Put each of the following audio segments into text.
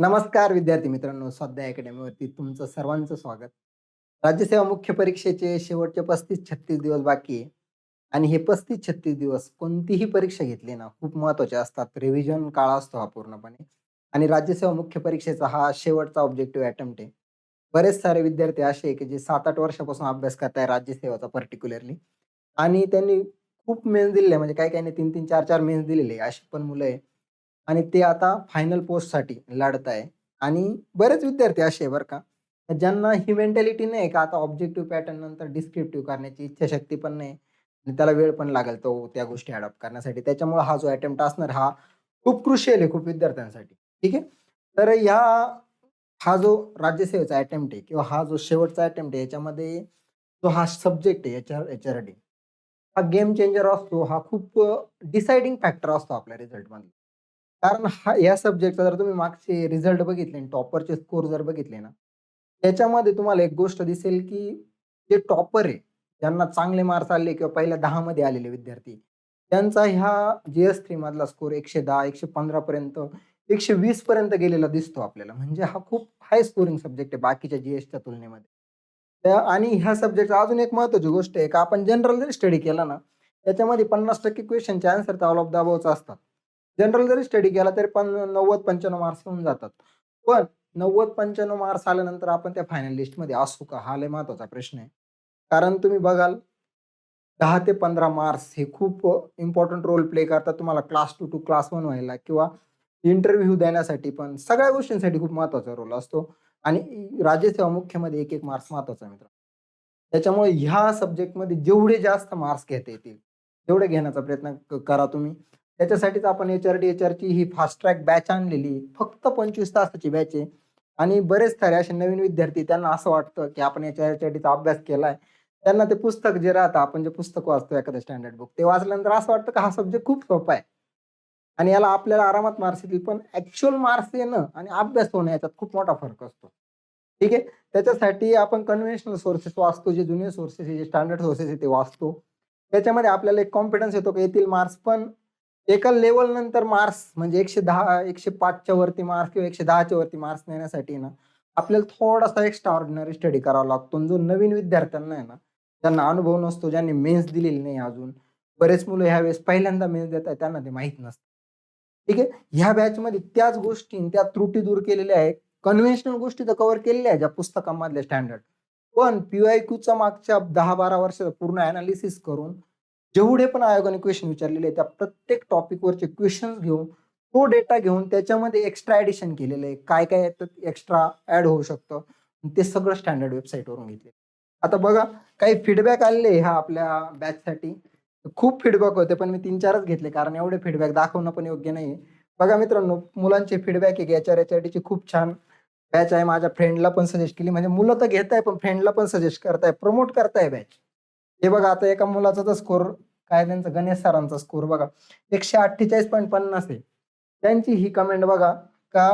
नमस्कार विद्यार्थी मित्रांनो स्वाध्याय अकॅडमीवरती तुमचं सर्वांचं स्वागत. राज्यसेवा मुख्य परीक्षेचे शेवटचे पस्तीस छत्तीस दिवस बाकी आहे. आणि हे पस्तीस छत्तीस दिवस कोणतीही परीक्षा घेतली ना खूप महत्त्वाचे असतात. रिव्हिजन काळ असतो हा पूर्णपणे. आणि राज्यसेवा मुख्य परीक्षेचा हा शेवटचा ऑब्जेक्टिव्ह अटेम्प्ट आहे. बरेच सारे विद्यार्थी असे आहे की जे सात आठ वर्षापासून अभ्यास करताय राज्यसेवाचा पर्टिक्युलरली आणि त्यांनी खूप मेन्स दिलेले आहे. म्हणजे काही काही तीन तीन चार चार मेन्स दिलेले आहे. अशी पण मुलं आहे. आणि ते आता फायनल पोस्टसाठी लढत आहे आणि बरेच विद्यार्थी असे बरं का ज्यांना ही मेंटॅलिटी नाही का आता ऑब्जेक्टिव्ह पॅटर्न नंतर डिस्क्रिप्टिव्ह करण्याची इच्छाशक्ती पण नाही. आणि त्याला वेळ पण लागेल तो त्या गोष्टी अडॉप्ट करण्यासाठी. त्याच्यामुळे हा जो अटेम्प्ट असणार हा खूप क्रुशियल आहे खूप विद्यार्थ्यांसाठी. ठीक आहे? तर ह्या हा जो राज्यसेवेचा अटेम्प्ट आहे किंवा हा जो शेवटचा अटेम्प्ट आहे याच्यामध्ये जो हा सब्जेक्ट आहे एच आर डी हा गेम चेंजर असतो हा खूप डिसाइडिंग फॅक्टर असतो आपल्या रिझल्टमध्ये कारण हा या सब्जेक्टचा जर तुम्ही मागचे रिझल्ट बघितले टॉपरचे स्कोर जर बघितले ना त्याच्यामध्ये तुम्हाला एक गोष्ट दिसेल की जे टॉपर आहे ज्यांना चांगले मार्क्स आले किंवा पहिल्या दहा मध्ये आलेले विद्यार्थी त्यांचा ह्या जी एस थ्री मधला स्कोर एकशे दहा एकशे पंधरा पर्यंत एकशे वीस पर्यंत गेलेला दिसतो आपल्याला. म्हणजे हा खूप हाय स्कोरिंग सब्जेक्ट आहे बाकीच्या जीएसच्या तुलनेमध्ये. आणि ह्या सब्जेक्टचा अजून एक महत्वाची गोष्ट आहे का आपण जनरल जरी स्टडी केला ना त्याच्यामध्ये पन्नास टक्के क्वेश्चनचे आन्सर तर ऑल ऑफ द असतात. जनरल जरी स्टडी केला तरी पण नव्वद पंच्याण्णव मार्क्स येऊन जातात. पण नव्वद पंच्याण्णव मार्क्स आल्यानंतर आपण त्या फायनल लिस्टमध्ये असू का? हा लय महत्त्वाचा प्रश्न आहे. कारण तुम्ही बघाल दहा ते पंधरा मार्क्स हे खूप इम्पॉर्टंट रोल प्ले करतात तुम्हाला class two two class one व्हायला किंवा इंटरव्ह्यू देण्यासाठी पण. सगळ्या गोष्टींसाठी खूप महत्त्वाचा रोल असतो. आणि राज्यसेवा मुख्यमध्ये एक एक मार्क्स महत्त्वाचा मित्र त्याच्यामुळे ह्या सब्जेक्टमध्ये जेवढे जास्त मार्क्स घेता येतील तेवढे घेण्याचा प्रयत्न करा तुम्ही. त्याच्यासाठीच आपण एच आर डी एच आरची ही फास्ट ट्रॅक बॅच आणलेली फक्त पंचवीस तासाची बॅच आहे. आणि बरेच सारे असे नवीन विद्यार्थी त्यांना असं वाटतं की आपण एच आर एच आर डीचा अभ्यास केलाय. त्यांना ते पुस्तक जे राहतं आपण जे पुस्तक वाचतो एखादं स्टँडर्ड बुक ते वाचल्यानंतर असं वाटतं की हा सब्जेक्ट खूप सोपा आहे. आणि याला आपल्याला आरामात मार्क्स येतील पण ऍक्च्युअल मार्क्स येणं आणि अभ्यास होणं याच्यात खूप मोठा फरक असतो. ठीक आहे? त्याच्यासाठी आपण कन्व्हेन्शनल सोर्सेस वाचतो जे जुने सोर्सेस आहे जे स्टँडर्ड सोर्सेस आहे ते वाचतो. त्याच्यामध्ये आपल्याला एक कॉन्फिडन्स येतो की येथील मार्क्स पण एका लेवल नंतर मार्क्स म्हणजे एकशे दहा एकशे पाचच्या वरती मार्क्स किंवा एकशे दहाच्या वरती मार्क्स नेण्यासाठी ना आपल्याला थोडासा एक्स्ट्रा ऑर्डिनरी स्टडी करावा लागतो. जो नवीन विद्यार्थ्यांना आहे ना ज्यांना अनुभव नसतो ज्यांनी मेन्स दिलेली नाही अजून बरेच मुलं ह्यावेळेस पहिल्यांदा मेन्स देत आहेत त्यांना ते माहीत नसतं. ठीक आहे? ह्या बॅचमध्ये त्याच गोष्टी त्या त्रुटी दूर केलेल्या आहेत. कन्व्हेन्शनल गोष्टी तर कव्हर केलेल्या आहेत ज्या पुस्तकांमधल्या स्टँडर्ड पण पीआयक्यूचा मागच्या दहा बारा वर्षाचा पूर्ण अनालिसिस करून जेवढे पण आयोगाने क्वेश्चन विचारलेले आहेत त्या प्रत्येक टॉपिकवरचे क्वेश्चन घेऊन तो डेटा घेऊन त्याच्यामध्ये एक्स्ट्रा ॲडिशन केलेलं आहे काय काय एक्स्ट्रा ऍड होऊ शकतं. ते सगळं स्टँडर्ड वेबसाईटवरून घेतले आता बघा काही फीडबॅक आलेले ह्या आपल्या बॅचसाठी खूप फीडबॅक होते पण मी तीन चारच घेतले कारण एवढे फीडबॅक दाखवणं पण योग्य नाही बघा मित्रांनो मुलांचे फीडबॅक आहे याच्या याच्यासाठी खूप छान बॅच आहे. माझ्या फ्रेंडला पण सजेस्ट केली. म्हणजे मुलं तर घेत आहे पण फ्रेंडला पण सजेस्ट करताय प्रमोट करताय बॅच हे बघा आता एका मुलाचा तर स्कोर काय त्यांचा गणेश सरांचा स्कोर बघा. एकशे अठ्ठेचाळीस पॉईंट पन्नास आहे. त्यांची ही कमेंट बघा का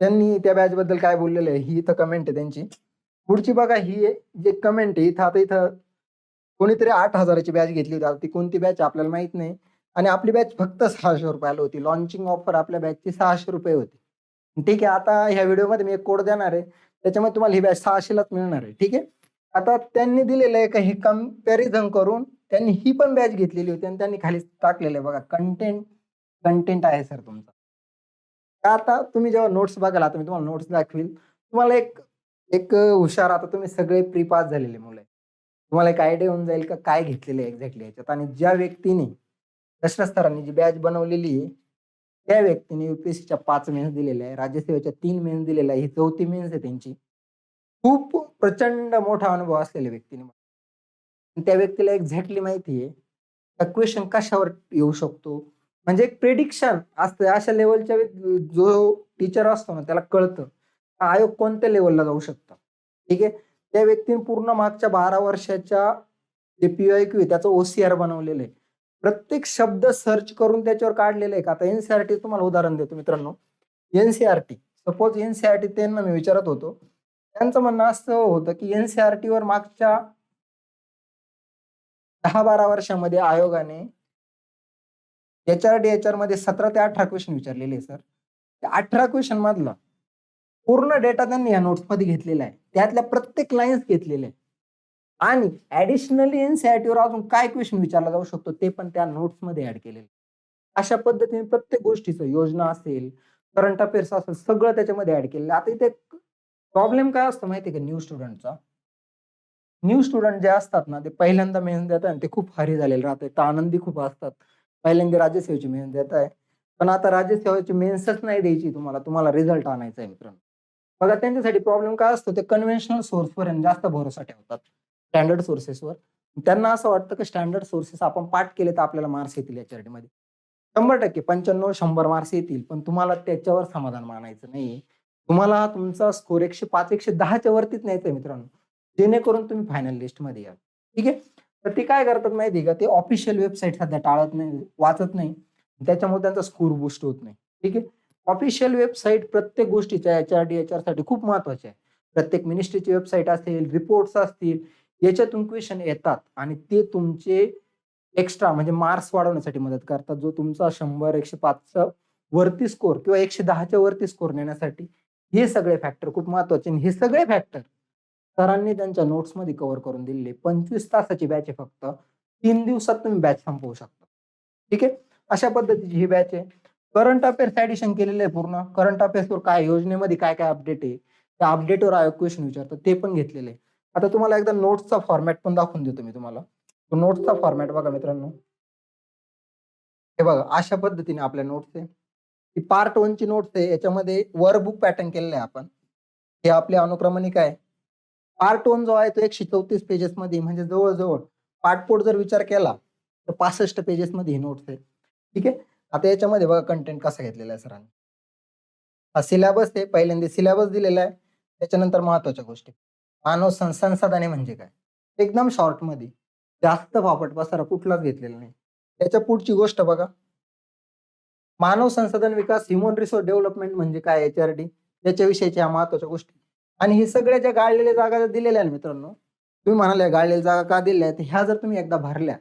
त्यांनी त्या बॅच बद्दल काय बोललेलं आहे ही इथं कमेंट आहे त्यांची. पुढची बघा ही जे कमेंट आहे इथं आता इथं कोणीतरी आठ हजाराची बॅच घेतली होती. आता ती कोणती बॅच आपल्याला माहीत नाही. आणि आपली बॅच फक्त सहाशे रुपयाला होती. लॉन्चिंग ऑफर आपल्या बॅचची सहाशे रुपये होती. ठीक आहे आता ह्या व्हिडिओमध्ये मी एक कोड देणार आहे. त्याच्यामुळे तुम्हाला ही बॅच सहाशेलाच मिळणार आहे. ठीक आहे? आता त्यांनी दिलेलं आहे का हे कंपॅरिझन करून त्यांनी ही पण बॅच घेतलेली होती आणि त्यांनी खाली टाकलेलं आहे बघा. कंटेंट कंटेंट आहे सर तुमचा. आता तुम्ही जेव्हा नोट्स बघाल आता मी तुम्हाला नोट्स दाखवील. तुम्हाला एक एक हुशार आता तुम्ही सगळे प्रीपास झालेले मुलं तुम्हाला एक आयडिया होऊन जाईल का काय घेतलेलं आहे एक्झॅक्टली याच्यात. आणि ज्या व्यक्तीने दशरथ जी बॅच बनवलेली आहे त्या व्यक्तीने युपीएससीच्या पाच मेन्स दिलेल्या आहे राज्यसेवेच्या तीन मेन्स दिलेल्या आहे ही चौथी मेन्स आहे त्यांची. खूप प्रचंड मोठा अनुभव असलेल्या व्यक्तीने त्या व्यक्तीला एक्झॅक्टली माहिती आहे क्वेश्चन कशावर येऊ शकतो? म्हणजे एक प्रेडिक्शन असतं. अशा लेवलच्या जो टीचर असतो ना त्याला कळतं. आयोग कोणत्या लेवलला जाऊ शकतं? ठीक आहे? त्या व्यक्तीने पूर्ण मागच्या बारा वर्षाच्या जे पी आय क्यू त्याचं ओसीआर बनवलेलं आहे. प्रत्येक शब्द सर्च करून त्याच्यावर काढलेलं आहे का? आता एनसीआरटी तुम्हाला उदाहरण देतो मित्रांनो. एनसीआरटी सपोज एनसीआरटी त्यांना मी विचारत होतो त्यांचं म्हणणं असं होतं की एनसीआरटी वर मागच्या दहा बारा वर्षामध्ये आयोगाने एच आर डी एच आरमध्ये सतरा ते अठरा क्वेश्चन विचारलेले सर त्या अठरा क्वेश्चन मधला पूर्ण डेटा त्यांनी या नोट्समध्ये घेतलेला आहे. त्यातल्या प्रत्येक लाईन्स घेतलेल्या आहे. आणि ऍडिशनली एनसीआरटीवर अजून काय क्वेश्चन विचारला जाऊ शकतो ते पण त्या नोट्समध्ये ऍड केलेले अशा पद्धतीने प्रत्येक गोष्टीचं योजना असेल करंट अफेअर्स असेल सगळं त्याच्यामध्ये ऍड केलेलं आता इथे प्रॉब्लेम काय असतो माहिती का न्यू स्टुडंटचा न्यू स्टुडंट जे असतात ना ते पहिल्यांदा मेहनत देत आणि ते खूप भारी झालेले राहते ते आनंदी खूप असतात. पहिल्यांदा राज्यसेवेची मेहनत देत आहे पण आता राज्यसेवेची मेन्सच नाही द्यायची तुम्हाला. तुम्हाला रिझल्ट आणायचा आहे मित्रांनो. बघा त्यांच्यासाठी प्रॉब्लेम काय असतो? ते कन्व्हेन्शनल सोर्सवर जास्त भरोसा ठेवतात. स्टँडर्ड सोर्सेसवर त्यांना असं वाटतं की स्टँडर्ड सोर्सेस आपण पाठ केले तर आपल्याला मार्क्स येतील याच्यासाठी मध्ये. शंभर टक्के पंच्याण्णव शंभर मार्क्स येतील. पण तुम्हाला त्याच्यावर समाधान मानायचं नाही तुम्हाला तुमचा स्कोर एकशे पाच एकशे दहाच्या वरतीच न्यायचं आहे मित्रांनो. जेणेकरून तुम्ही फायनल लिस्टमध्ये या. ठीक आहे? तर ते काय करतात माहिती आहे का? ते ऑफिशियल वेबसाईट सध्या टाळत नाही वाचत नाही. त्याच्यामुळे त्यांचा स्कोर बुस्ट होत नाही. ठीक आहे? ऑफिशियल वेबसाईट प्रत्येक गोष्टीच्या एच आर डी एच साठी खूप महत्त्वाचे आहे. प्रत्येक मिनिस्ट्रीची वेबसाईट असेल रिपोर्ट्स असतील याच्यातून क्वेश्चन येतात. आणि ते तुमचे एक्स्ट्रा म्हणजे मार्क्स वाढवण्यासाठी मदत करतात. जो तुमचा शंभर एकशे पाचचा वरती स्कोर किंवा एकशे दहाच्या वरती स्कोर नेण्यासाठी. हे सगळे फॅक्टर खूप महत्त्वाचे हे सगळे फॅक्टर सरांनी त्यांच्या नोट्समध्ये कव्हर करून दिलेले. पंचवीस तासाची बॅच आहे फक्त. तीन दिवसात तुम्ही बॅच संपवू शकता. ठीक आहे? अशा पद्धतीची ही बॅच आहे. करंट अफेअर्स ऍडिशन केलेलं आहे पूर्ण. करंट अफेअर्सवर काय योजनेमध्ये काय काय अपडेट आहे? त्या अपडेटवर क्वेश्चन विचारतो. ते पण घेतलेले आहे. आता तुम्हाला एकदा नोट्सचा फॉर्मॅट पण दाखवून देतो मी तुम्हाला. नोट्सचा फॉर्मॅट बघा मित्रांनो. हे बघा अशा पद्धतीने आपल्या नोट्स आहे. ही पार्ट वनची नोट्स आहे याच्यामध्ये वर बुक पॅटर्न केलेलं आहे आपण. हे आपले अनुक्रमणिक आहे. पार्ट वन जो आहे तो एकशे चौतीस पेजेस मध्ये म्हणजे जवळजवळ पाठपोट जर विचार केला तर पासष्ट पेजेस मध्ये ही नोट्स आहे ठीक आहे? आता याच्यामध्ये बघा कंटेंट कसा घेतलेला आहे सरांनी. हा सिलेबस आहे पहिल्यांदा सिलेबस दिलेला आहे त्याच्यानंतर महत्त्वाच्या गोष्टी. मानव सं- संसाधने म्हणजे काय? एकदम शॉर्टमध्ये. जास्त फापट पसारा कुठलाच घेतलेला नाही. त्याच्या पुढची गोष्ट बघा. मानव संसाधन विकास ह्युमन रिसोर्स डेव्हलपमेंट म्हणजे काय एच आर डी त्याच्याविषयीच्या ह्या महत्त्वाच्या गोष्टी. आणि हे सगळ्या ज्या गाळलेल्या जागा दिलेल्या आहेत मित्रांनो तुम्ही म्हणाले गाळलेल्या जागा का दिल्या आहेत? ह्या जर तुम्ही एकदा भरल्या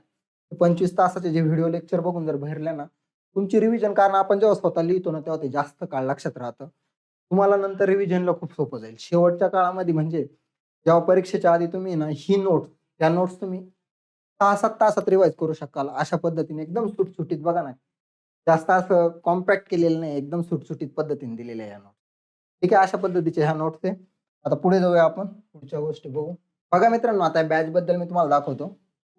पंचवीस तासाचे जे व्हिडिओ लेक्चर बघून जर भरल्या ना तुमची रिव्हिजन कारण आपण जेव्हा स्वतः लिहितो ना तेव्हा ते जास्त काळ लक्षात राहतं. तुम्हाला नंतर रिव्हिजनला खूप सोपं जाईल. शेवटच्या काळामध्ये म्हणजे जेव्हा परीक्षेच्या आधी तुम्ही ना ही नोट्स त्या नोट्स तुम्ही सहा सात तासात रिवाईज करू शकाल अशा पद्धतीने एकदम सुटसुटीत बघा ना. जास्त असं कॉम्पॅक्ट केलेलं नाही एकदम सुटसुटीत पद्धतीने दिलेल्या आहे या नोट ठीक आहे अशा पद्धतीचे ह्या नोट्स आहे आता पुढे जाऊया आपण पुढच्या गोष्टी बघू. बघा मित्रांनो आता बॅच बद्दल मी तुम्हाला दाखवतो.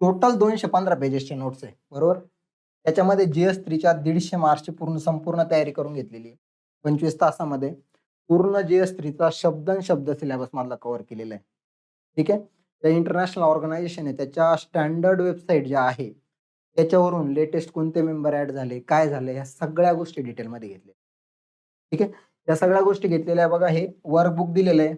टोटल दोनशे पंधरा पेजेसचे नोट्स आहे बरोबर? त्याच्यामध्ये जीएस थ्रीच्या दीडशे मार्क्सची पूर्ण संपूर्ण तयारी करून घेतलेली आहे. पंचवीस तासामध्ये. पूर्ण जीएस थ्रीचा शब्दन शब्द सिलेबस मधला कव्हर केलेला आहे. ठीक आहे? त्या इंटरनॅशनल ऑर्गनायझेशन आहे त्याच्या स्टँडर्ड वेबसाईट ज्या आहे त्याच्यावरून लेटेस्ट कोणते मेंबर ऍड झाले काय झाले या सगळ्या गोष्टी डिटेलमध्ये घेतल्या. ठीक आहे? या सगळ्या गोष्टी घेतलेल्या बघा हे वर्कबुक दिलेलं आहे.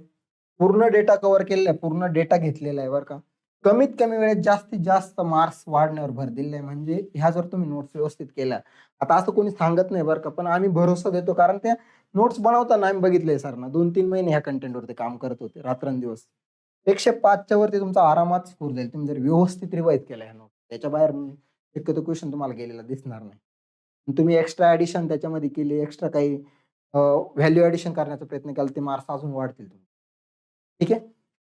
पूर्ण डेटा कव्हर केलेला आहे पूर्ण डेटा घेतलेला आहे बरं का. कमीत कमी वेळेत जास्तीत जास्त मार्क्स वाढण्यावर भर दिलेला आहे. म्हणजे ह्या जर तुम्ही नोट्स व्यवस्थित केल्या आता असं कोणी सांगत नाही बरं का पण आम्ही भरोसा देतो कारण त्या नोट्स बनवताना आम्ही सर सरांना दोन तीन महिने ह्या कंटेंटवरती काम करत होते रात्रंदिवस. एकशे पाचच्या वरती तुमचा आरामात स्कोर जाईल. तुम्ही जर व्यवस्थित रिवाईज केला ह्या नोट त्याच्या बाहेर शक्यतो क्वेश्चन तुम्हाला गेलेला दिसणार नाही. तुम्ही एक्स्ट्रा ऍडिशन त्याच्यामध्ये केली एक्स्ट्रा काही व्हॅल्यू ऍडिशन करण्याचा प्रयत्न केला ते मार्क्स अजून वाढतील तुम्ही ठीक आहे?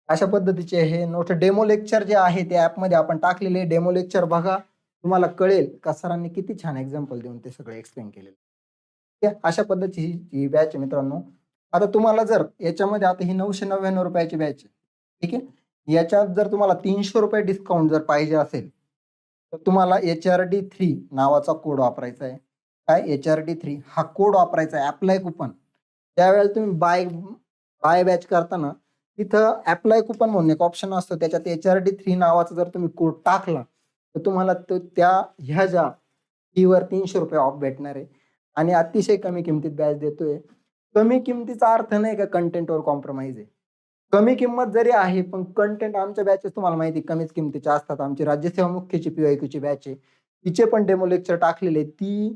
अशा पद्धतीचे हे नोट डेमो लेक्चर जे आहे ते ऍपमध्ये आपण टाकलेले डेमो लेक्चर बघा. तुम्हाला कळेल का सरांनी किती छान एक्झाम्पल देऊन ते सगळं एक्सप्लेन केलेलं ठीक आहे? अशा पद्धतीची ही- बॅच मित्रांनो. आता तुम्हाला जर याच्यामध्ये आता ही नऊशे नव्याण्णव रुपयाची बॅच आहे. ठीक आहे? याच्यात जर तुम्हाला तीनशे रुपये डिस्काउंट जर पाहिजे असेल तर तुम्हाला एच आर डी थ्री नावाचा कोड वापरायचा आहे. काय? एच आर डी थ्री हा कोड वापरायचा आहे. अप्लाय कुपन त्यावेळेला तुम्ही बाय बाय बॅच करताना तिथं अप्लाय कुपन म्हणून एक ऑप्शन असतो. त्याच्यात एच आर डी थ्री नावाचा जर तुम्ही कोड टाकला तर तुम्हाला तो त्या ह्या ज्या फीवर तीनशे रुपये ऑफ भेटणार आहे. आणि अतिशय कमी किमतीत बॅच देतोय. कमी किमतीचा अर्थ नाही का कंटेंटवर कॉम्प्रोमाइज आहे. कमी किंमत जरी आहे पण कंटेंट आमच्या बॅचेस तुम्हाला माहिती कमीच किमतीच्या असतात. आमची राज्यसेवा मुख्यची पीआयक्यूची बॅच आहे. तिचे पण डेमो लेक्चर टाकलेले ती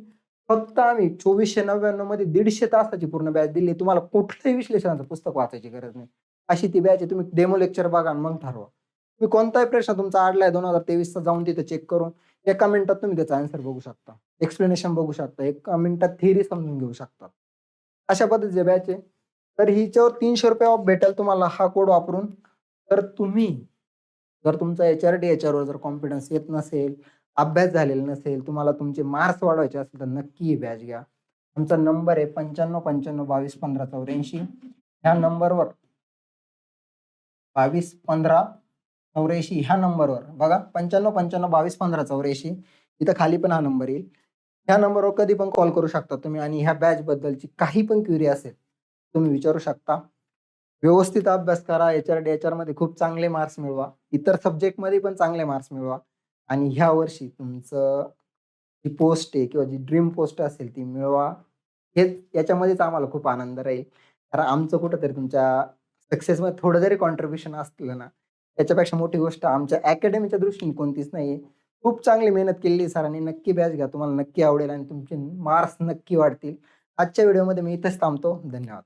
फक्त आम्ही चोवीसशे नव्याण्णवमध्ये दीडशे तासाची पूर्ण बॅच दिली तुम्हाला कुठल्याही विश्लेषणाचं पुस्तक वाचायची गरज नाही. अशी ती बॅच आहे. तुम्ही डेमो लेक्चर बघा आणि मग ठरवा. तुम्ही कोणताही प्रश्न तुमचा आडलाय दोन हजार तेवीसचा जाऊन तिथे चेक करून एका मिनिटात तुम्ही त्याचा आन्सर बघू शकता. एक्सप्लेनेशन बघू शकता. एका मिनिटात थिअरी समजून घेऊ शकता. अशा पद्धतीचे बॅच आहे. तर हिच्यावर तीनशे रुपये ऑफ भेटेल तुम्हाला हा कोड वापरून. तर तुम्ही जर तुमचा एच आर डी याच्यावर जर कॉन्फिडन्स येत नसेल अभ्यास झालेला नसेल तुम्हाला तुमचे मार्क्स वाढवायचे असेल तर नक्की बॅच घ्या. आमचा नंबर आहे पंच्याण्णव पंच्याण्णव बावीस पंधरा चौऱ्याऐंशी. ह्या नंबरवर बावीस पंधरा चौऱ्याऐंशी ह्या नंबरवर बघा पंच्याण्णव पंच्याण्णव बावीस पंधरा चौऱ्याऐंशी. इथं खाली पण हा नंबर येईल. ह्या नंबरवर कधी पण कॉल करू शकता तुम्ही आणि ह्या बॅच बद्दलची काही पण क्युरी असेल तुम्ही विचारू शकता. व्यवस्थित अभ्यास करा. एच आर डी एच आरमध्ये खूप चांगले मार्क्स मिळवा. इतर सब्जेक्टमध्ये पण चांगले मार्क्स मिळवा. आणि ह्या वर्षी तुमचं जी पोस्ट आहे किंवा जी ड्रीम पोस्ट असेल ती मिळवा. हेच याच्यामध्येच आम्हाला खूप आनंद राहील. कारण आमचं कुठंतरी तुमच्या सक्सेसमध्ये थोडं जरी कॉन्ट्रीब्युशन असलं ना त्याच्यापेक्षा मोठी गोष्ट आमच्या अकॅडमीच्या दृष्टीने कोणतीच नाही खूप चांगली मेहनत केलेली सरांनी. नक्की बॅच घ्या. तुम्हाला नक्की आवडेल आणि तुमचे मार्क्स नक्की वाढतील. आजच्या व्हिडिओमध्ये मी इथंच थांबतो. धन्यवाद.